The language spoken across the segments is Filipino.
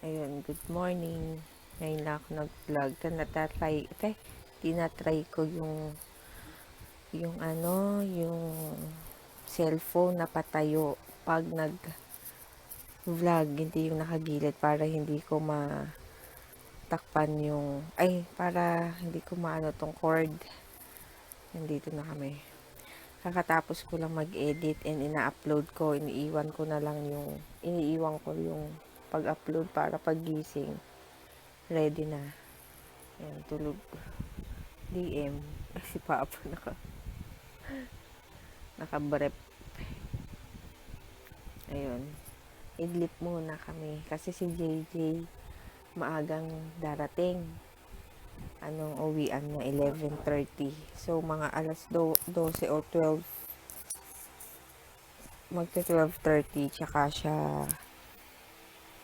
Ayun, good morning. Ngayon na ako nag-vlog. Natatry, te, tinatry ko yung, yung ano, yung cellphone na patayo pag nag vlog, hindi yung nakagilid para hindi ko matakpan yung, ay, para hindi ko maano tong cord. Nandito na kami. Kakatapos ko lang mag-edit and ina-upload ko, iniiwan ko na lang yung, iniiwan ko yung pag-upload para paggising. Ready na. Ayan, tulog. DM. Si Papa naka naka-brep. Ayun. Idlip muna kami. Kasi si JJ maagang darating. Anong uwian na 11.30. So, mga alas do, 12 o 12 magta 12.30 tsaka siya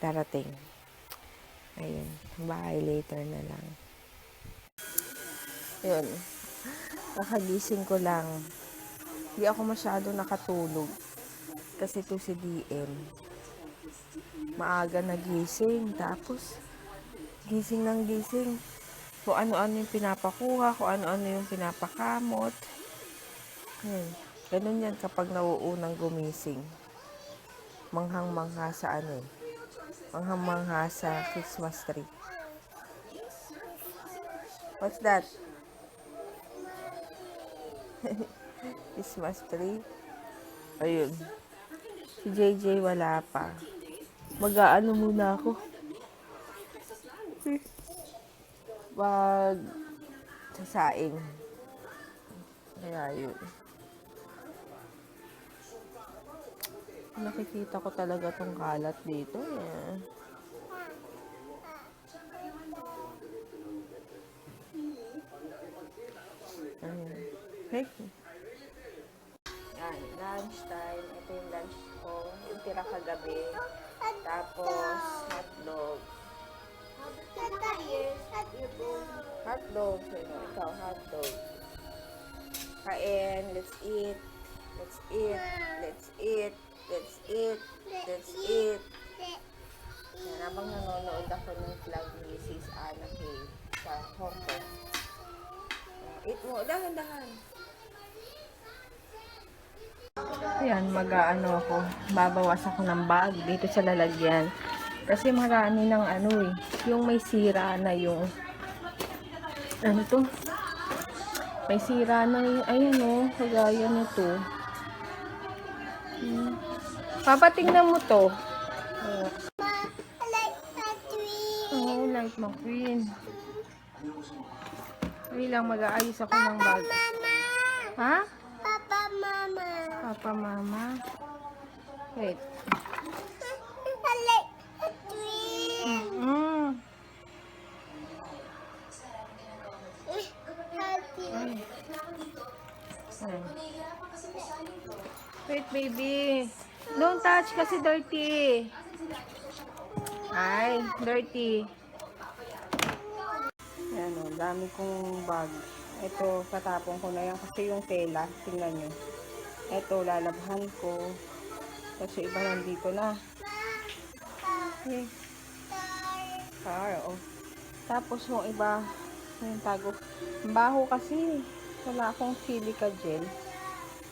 darating. Ayun. Bye. Later na lang. Yun. Nakagising ko lang. Hindi ako masyado nakatulog. Kasi to si DM. Maaga nagising. Tapos, gising ng gising. Kung ano-ano yung pinapakuha, kung ano-ano yung pinapakamot. Yun. Ganun yan kapag nauunang gumising. Manghang-mangha sa ano eh. Manghang-mangha sa Christmas tree. What's that? Christmas tree. Ayun. Si JJ wala pa. Mag-aano muna ako. Mag sasaing. Kaya yun. Nakikita ko talaga tong kalat dito eh. Ayun. Hey. Yan, lunch time. Ito yung lunch ko. Yung tira kagabi. Tapos, hotdog. Hotdog. Ikaw, hotdog. Kain. Let's eat. Let's eat. Let's eat. Let's eat. Let's eat. Yan, habang nanonood ako ng vlog ni Sis Anna Kay sa Hong Kong. Eat mo. Dahan-dahan. Ayan, mag-ano ako. Babawas ako ng bag dito sa lalagyan. Kasi marami ng ano eh. Yung may sira na yung... Ano to? May sira na yung... Ayan o. Oh, kagaya nito. Hmm. Papatingnan mo to. Oh, oh like McQueen. Hindi lang mag-aayos ako ng bag. Ha? Papa, Mama. Papa, mama. Wait. I like tree. Mm. Happy. Ay. Ay. Wait, baby. Don't touch kasi dirty. Ay, dirty. Ayan o, dami kong bag. Ito, tatapon ko na yan kasi yung tela, tingnan nyo. Ito, lalabhan ko. Kasi iba nandito na. Okay. Car, oh. Tapos yung iba, yung tago. Baho kasi. Wala akong silica gel.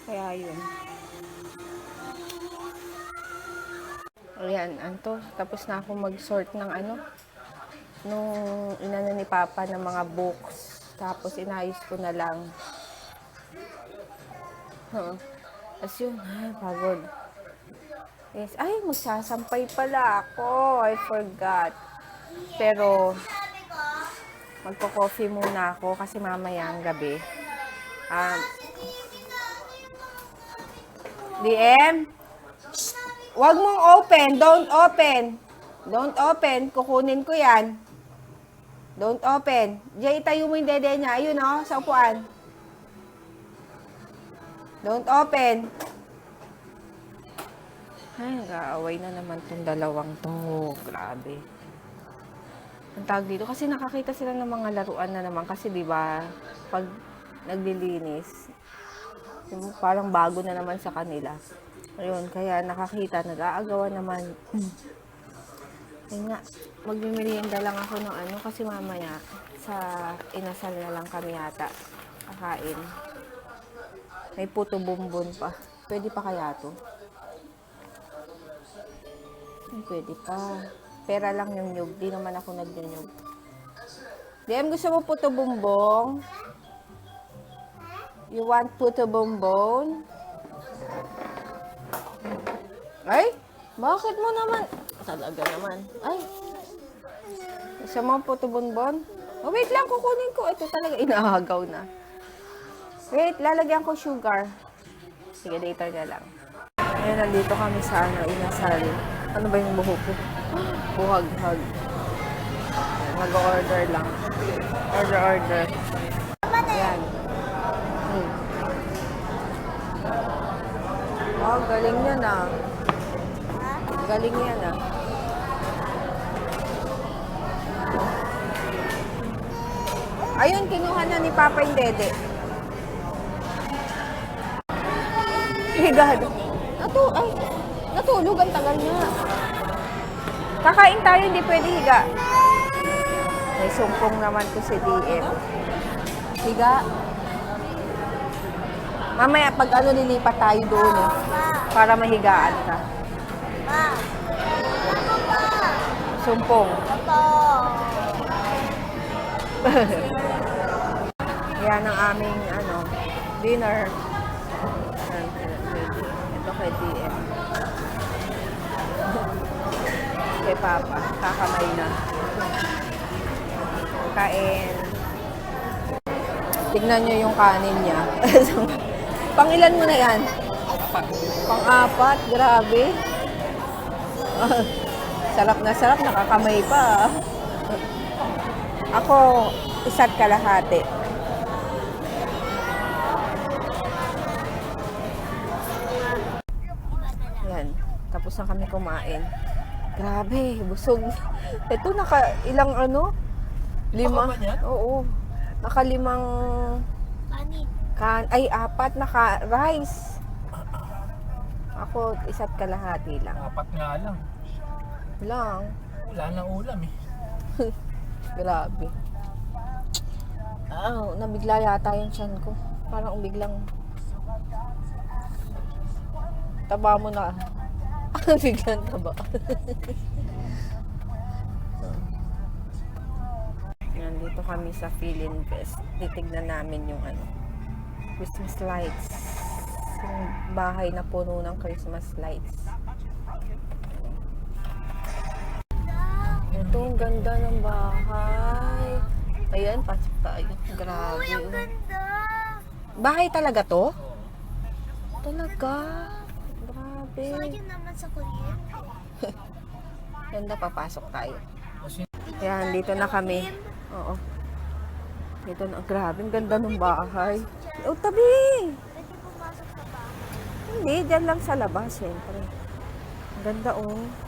Kaya yun. Ayan, anto. Tapos na ako mag-sort ng ano. Nung inano ni Papa ng mga books. Tapos inayos ko na lang. Huh. Tapos yun, ay, pagod. Yes. Ay, magsasampay pala ako. I forgot. Pero, magko-coffee muna ako kasi mamaya ang gabi. Um, DM? Huwag mong open. Don't open. Don't open. Kukunin ko yan. Don't open. Jay, itayo mo yung dede niya. Ayun, oh, sa upuan. Don't open. Ay, nag-aaway na naman tong dalawang to. Grabe. Ang tawag dito. Kasi nakakita sila ng mga laruan na naman. Kasi di ba pag naglilinis, parang bago na naman sa kanila. Ayun, kaya nakakita, nag-aagawan naman. Yun nga, magmimerienda lang ako ng ano kasi mamaya sa inasal na lang kami yata kakain. May puto bumbon pa. Pwede pa kaya to? Pwede pa. Pera lang yung nyug. Di naman ako nagyanyug. DM, gusto mo puto bumbong? You want puto bumbong? Ay, bakit mo naman? Talaga naman. Ay, isa mo puto bonbon? Oh, wait lang, kukunin ko. Ito talaga, inaagaw na. Wait, lalagyan ko sugar. Sige, later na lang. Ayan, nandito kami sa ano, inasal. Ano ba yung buhok ko? Buhag-hag. Ayan, Mag-order lang. Order, order. Ayan. Hmm. Oh, galing yan ah. Galing yan ah. Ayun, kinuha na ni Papa yung dede. Higado. Natu ay, natulog ang tagal niya. Kakain tayo, hindi pwede higa. May sumpong naman to si DM. Higa. Mamaya, pag ano, lilipat tayo doon eh. Para mahigaan ka. Pa. Sumpong. Ako. Yan ang aming ano, dinner. Ito kay DM. kay Papa. Kakamay na. Kain. Tignan nyo yung kanin niya. Pangilan mo na yan? Pang-apat. Grabe. Sarap na sarap. Nakakamay pa. Ako, isa't kalahati. Yan. Tapos na kami kumain. Grabe, busog. Ito, naka ilang ano? Lima. Oo. Nakalimang Kanin. kan ay apat naka rice. Ako isa't kalahati lang. Apat nga lang. Lang. Wala nang ulam eh. Grabe. Ah, nabigla yata yung tiyan ko. Parang biglang taba mo na. biglang taba. Yan, dito kami sa Philin Fest. Titignan namin yung ano, Christmas lights. Yung bahay na puno ng Christmas lights. Ito, ang ganda ng bahay. Ayan, pasok tayo. Grabe. Uy, ang oh. ganda. Bahay talaga to? Talaga? Grabe. Sayang naman sa kuryente. Ganda, papasok tayo. Ayan, dito na kami. Oo. Dito na, grabe, ang ganda ng bahay. Oh, tabi! Pwede pumasok sa bahay. Hindi, dyan lang sa labas, syempre. Ang ganda, oh.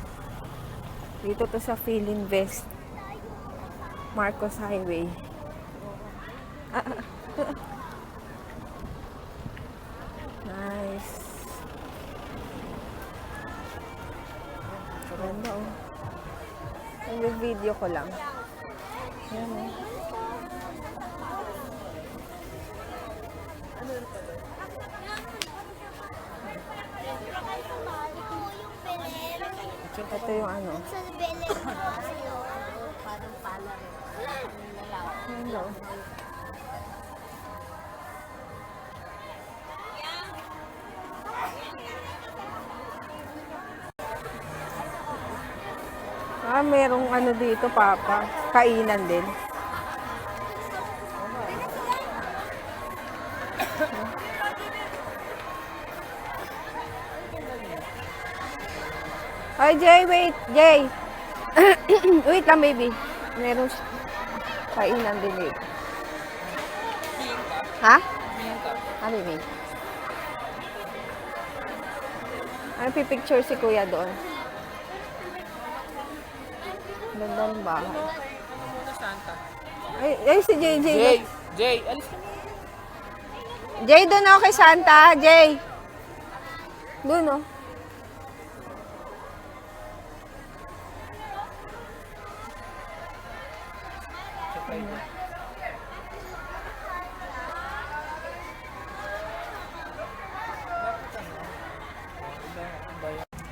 Dito to sa Philin West. Marcos Highway. Ah, ah, ah. Nice. Ganda, oh. Ang video ko lang. Ayan, oh. Ito yung Belen. Ito yung ano. Sa Belen. Parang pala rin. Ayan, oh. Ah, merong ano dito, Papa. Kainan din. Jay, wait. Jay. wait lang, baby. Meron kainan din dito. Ha? Ah, baby. Ay, pipicture si kuya doon. Ganda ng bahay. Ay, ay si JJ. Jay! Jay! Alis ka. Jay, doon ako kay Santa. Jay. Doon, oh.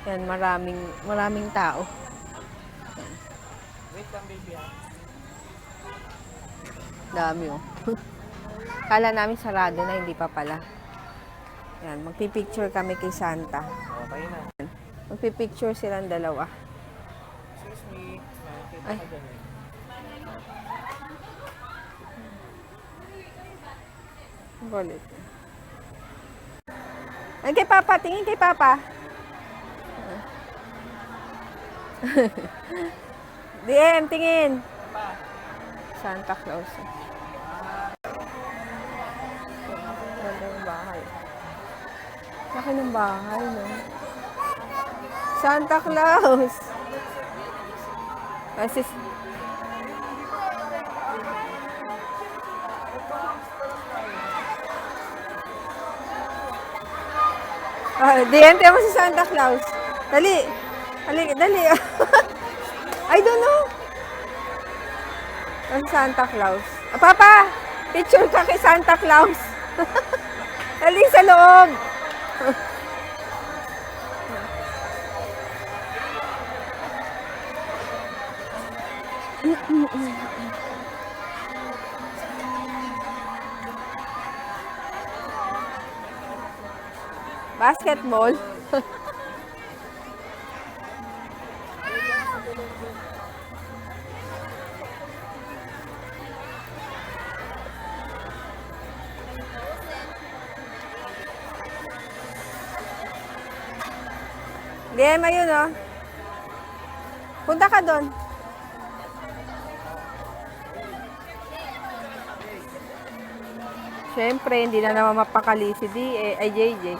Yan. Yan, maraming, maraming tao. Wait lang, baby ah. Dami oh. Kala namin sarado na, hindi pa pala. Yan, magpipicture kami kay Santa. Okay na. Magpipicture silang dalawa. Excuse me. Ay. dyan eh. Ang Kulit. Ay, kay Papa. Tingin kay Papa. DM, tingin. Santa Claus. Ganda ng bahay. Laki ng bahay, no? Santa Claus! Kasi, Ah, tingnan mo si Santa Claus. Dali. Dali, dali. Know. Ang Santa Claus. Ah, Papa, picture ka kay Santa Claus. Dali sa loob. Basketball. Game, ayun oh. Punta ka doon. Siyempre, hindi na naman mapakali si D, eh, ay JJ.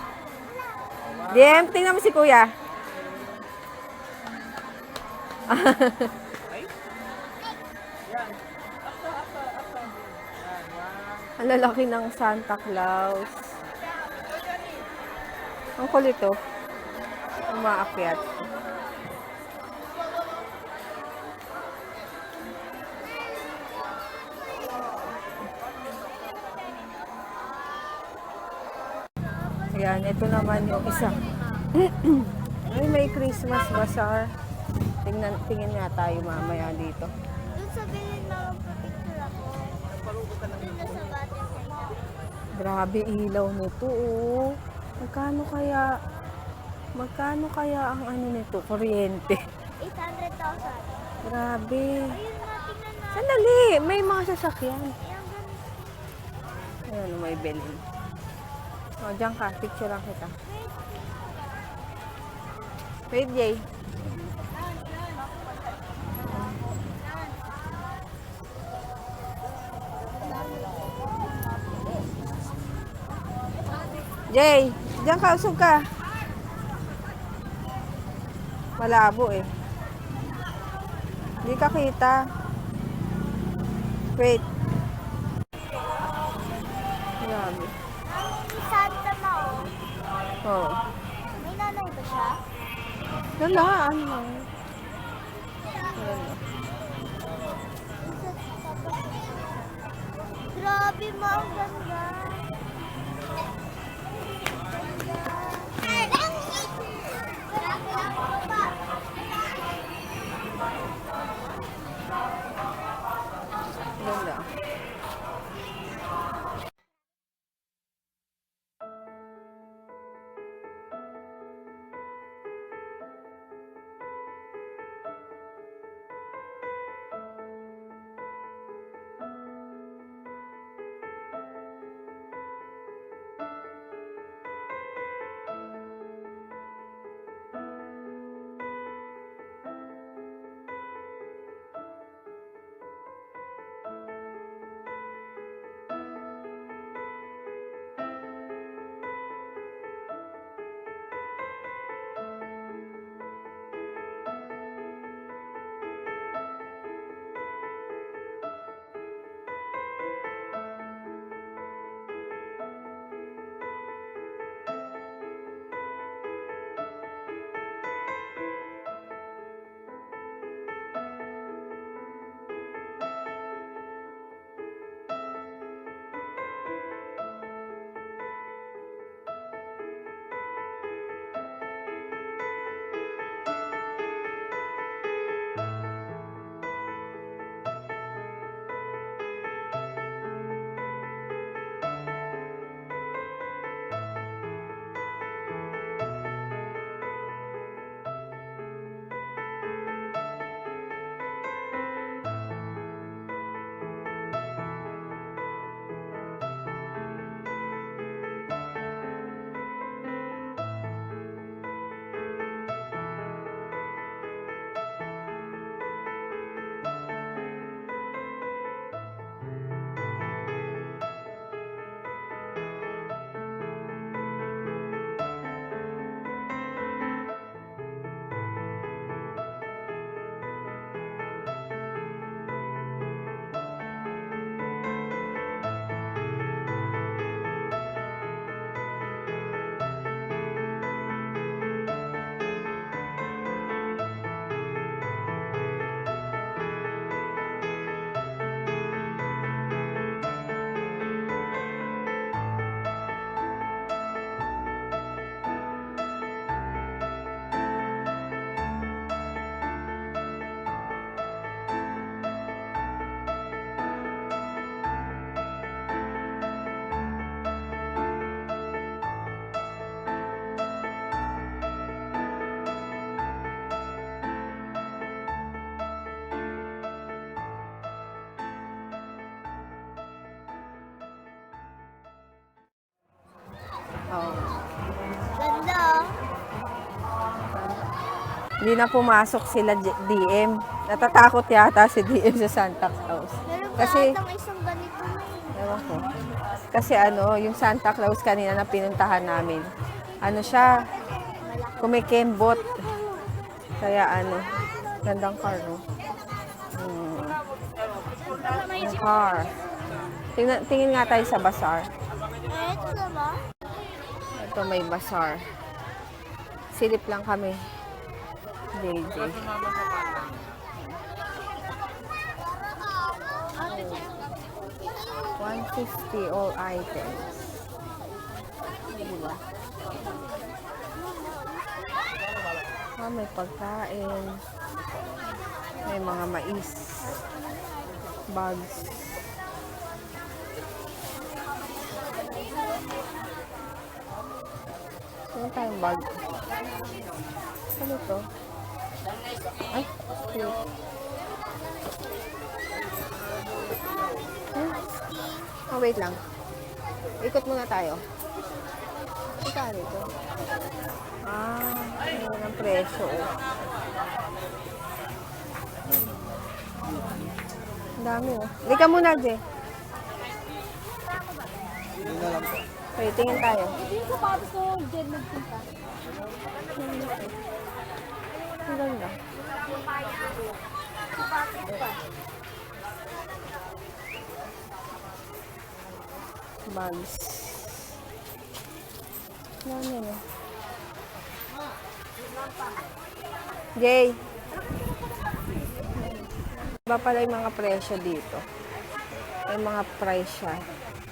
DM, tingnan mo si Kuya. Ang lalaki ng Santa Claus. Ang kulit oh. Umaakyat. Ayan, ito naman yung isa. Ay, may Christmas bazaar. Tingnan, tingin nga tayo mamaya dito. Doon sa bilin na magpapicture ako. Doon sa center. Grabe ilaw nito, oh. Magkano kaya, magkano kaya ang ano nito, kuryente? 800,000. Grabe. Ayun tingnan na. Sandali, may mga sasakyan. Ayan, ganun. Ayan, may bilin. O, dyan ka, picture lang kita. Wait, Jay. Jay, dyan ka, usog ka. Malabo eh. Hindi ka kita. Wait. Grabe. Si Santa Mao. Oh. May nanay ba siya? Wala, ano. Wala. Grabe mo, ang ganda. Oh. Ganda. Hindi na pumasok sila DM. Natatakot yata si DM sa Santa Claus. Meron Kasi- atang isang ganito na. Ewan ko. Kasi ano, yung Santa Claus kanina na pinuntahan namin, ano siya, kumikembot. Kaya ano, gandang car, no? Hmm. Car. Tingnan, tingin nga tayo sa bazaar. Eh, ito na ba? Ito may bazaar. Silip lang kami. JJ. Pata. 150 all items. Diba? Ah, may pagkain. May mga mais. Bags. Ano tayong bag? Ano to? Ay, cute. Hmm? Oh, wait lang. Ikot muna tayo. Magkano ito? Ah, ano ang presyo. Ang dami oh. Hindi ka muna, Je. Okay, tingin tayo. Hindi ko pa gusto dyan magpunta. Ang ganda. Bags. Ano yun? Jay. Iba pala yung mga presyo dito. May mga price siya.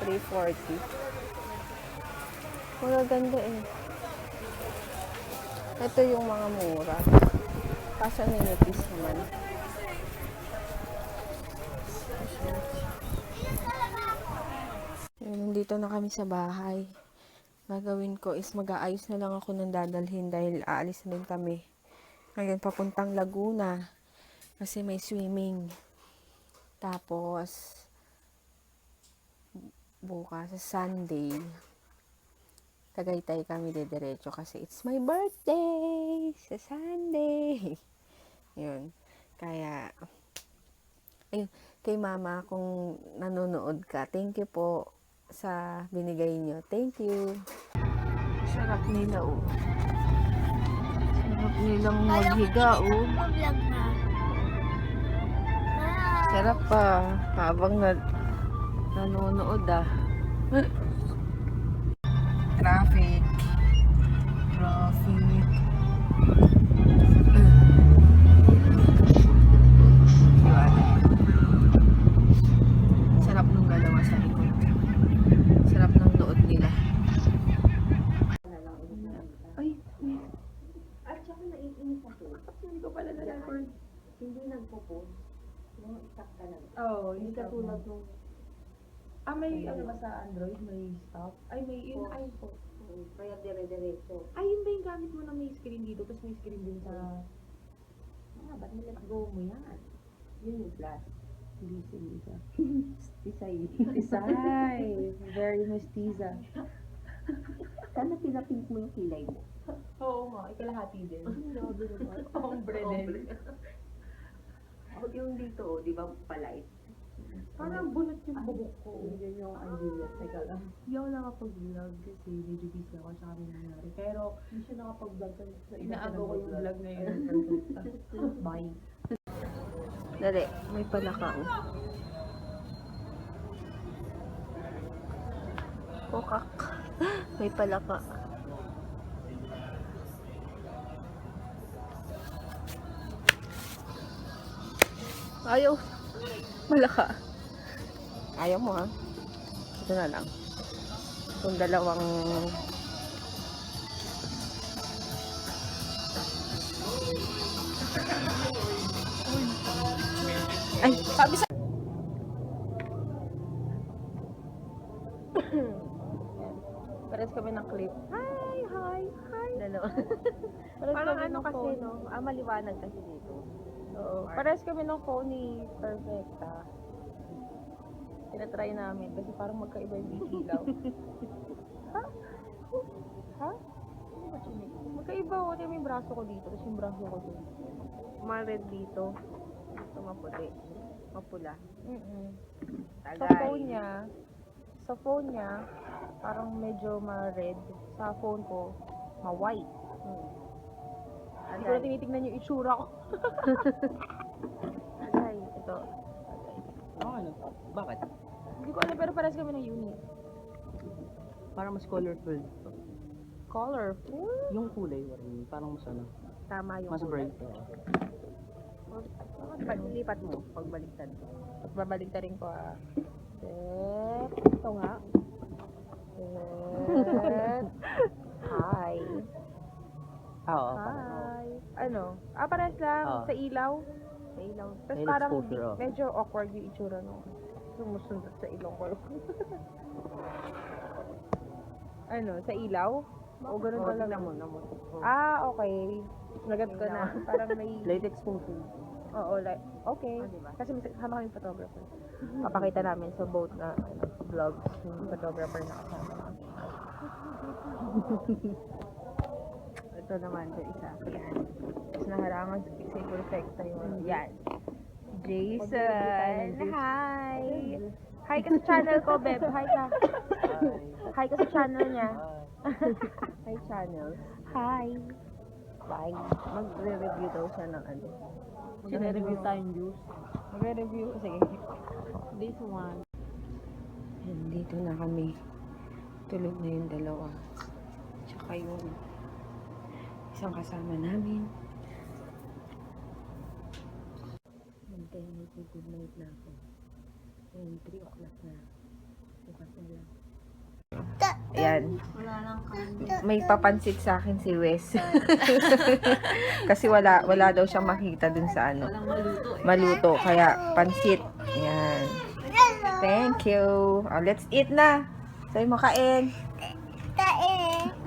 340. Mura ganda eh. Ito yung mga mura. Kaso ninipis naman. Yun, nandito na kami sa bahay. Gagawin ko is mag-aayos na lang ako ng dadalhin dahil aalis na din kami. Ngayon papuntang Laguna. Kasi may swimming. Tapos, bukas sa Sunday, Tagaytay kami dediretso kasi it's my birthday sa Sunday. Yun. Kaya, ayun, kay mama, kung nanonood ka, thank you po sa binigay nyo. Thank you. Sarap nila, oh. Sarap nilang maghiga, oh. Ah, Sarap pa. Habang na, nanonood, ah. Traffic. Traffic. Sarap nung dalawa sa likod. Sarap ng nood nila. Ay, At saka naiinis ako. Hindi ko pala na-record. Hindi nagpo-post. Yung stuck talaga. Oo, oh, Hindi katulad nung Ah, may ano ba sa Android? May stop? Ay, may yung Pause. iPhone. kaya dire-diretso. Ay, yun ba yung gamit mo na may screen dito, tapos may screen din sa... Ah, ba't nilet go mo yan? Yun yung flash. Hindi, hindi sa... Tisay. Isay! Very mestiza. Sana pinapink mo yung kilay mo. Oo nga, ikalahati din. Naman. Ombre din. Oh, yung dito, oh, di ba, palight? Parang bunot yung buhok ko. Yun yung idea. Teka lang. Hindi ako nakapag-vlog kasi medyo busy ako sa kami nangyari. Pero, Hindi siya nakapag-vlog inaagaw ko yung vlog na yun. Bye. Dali, may palaka, oh. Kokak. May palaka. Ayaw. Malaka. Ayaw mo, ha? Ito na lang. Itong dalawang Ay, sabi sa... Pares kami ng clip. Hi, hi, hi. Dalawa. Pares Parang kami ano ng kasi, phone. no? Ah, maliwanag kasi dito. Oo. Pares kami ng phone ni Perfecta. Tinatry namin kasi parang magkaiba yung ilaw. Ha? Ano ba chinik? Magkaiba. Tingnan mo yung braso ko dito. Tapos yung braso ko dito. Ma-red dito. Ito maputi. Mapula. Mm Sa Tagay. phone niya, sa phone niya, parang medyo ma-red. Sa phone ko, ma-white. Hmm. Hindi ko na tinitignan yung itsura ko. Tagay. Ito. Oh, ano? Bakit? Hindi ko alam, pero parehas kami ng unit. Para mas colorful. Colorful? Yung kulay, parang, parang mas ano, Tama yung mas kulay. bright. Lipat, lipat mo. Pagbaliktad. At babalik na rin ko ah. Set. Ito nga. Set. Hi. Ah, Oo, Hi. Ano? Ah, parehas lang. Ah. Sa ilaw. Sa ilaw. Tapos May parang exposure, oh. medyo awkward yung itsura nung sumusundot sa ilong ko. ano? Sa ilaw? O ganun Oh, talaga? mo, tingnan mo. Oh. Ah, okay. Nagat ko na. Parang may... Light exposure. Oo, like, okay. Oh, diba? Kasi kasama kami photographer. Papakita namin sa boat na ano, vlogs yung photographer na kasama namin. Ito naman, ito isa. Yan. Tapos naharangan sa pixel perfecta yun. Yan. Jason! Hi! Hi ka sa channel ko, Beb. Hi ka. Hi ka sa channel niya. Hi, channel. Hi. Bye. Magre-review daw siya ng ano. Magre-review tayong juice. Magre-review. Sige. This one. Nandito na kami. Tulog na yung dalawa. Tsaka yung isang kasama namin. Hintay na good night na ako. Ayun, 3 o'clock na. Bukas na lang. Ayan. May papansit sa akin si Wes. Kasi wala wala daw siyang makita dun sa ano. Maluto. Kaya pansit. Ayan. Thank you. Oh, let's eat na. Sabi mo kain. Tae.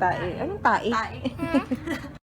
Tae. Anong tae?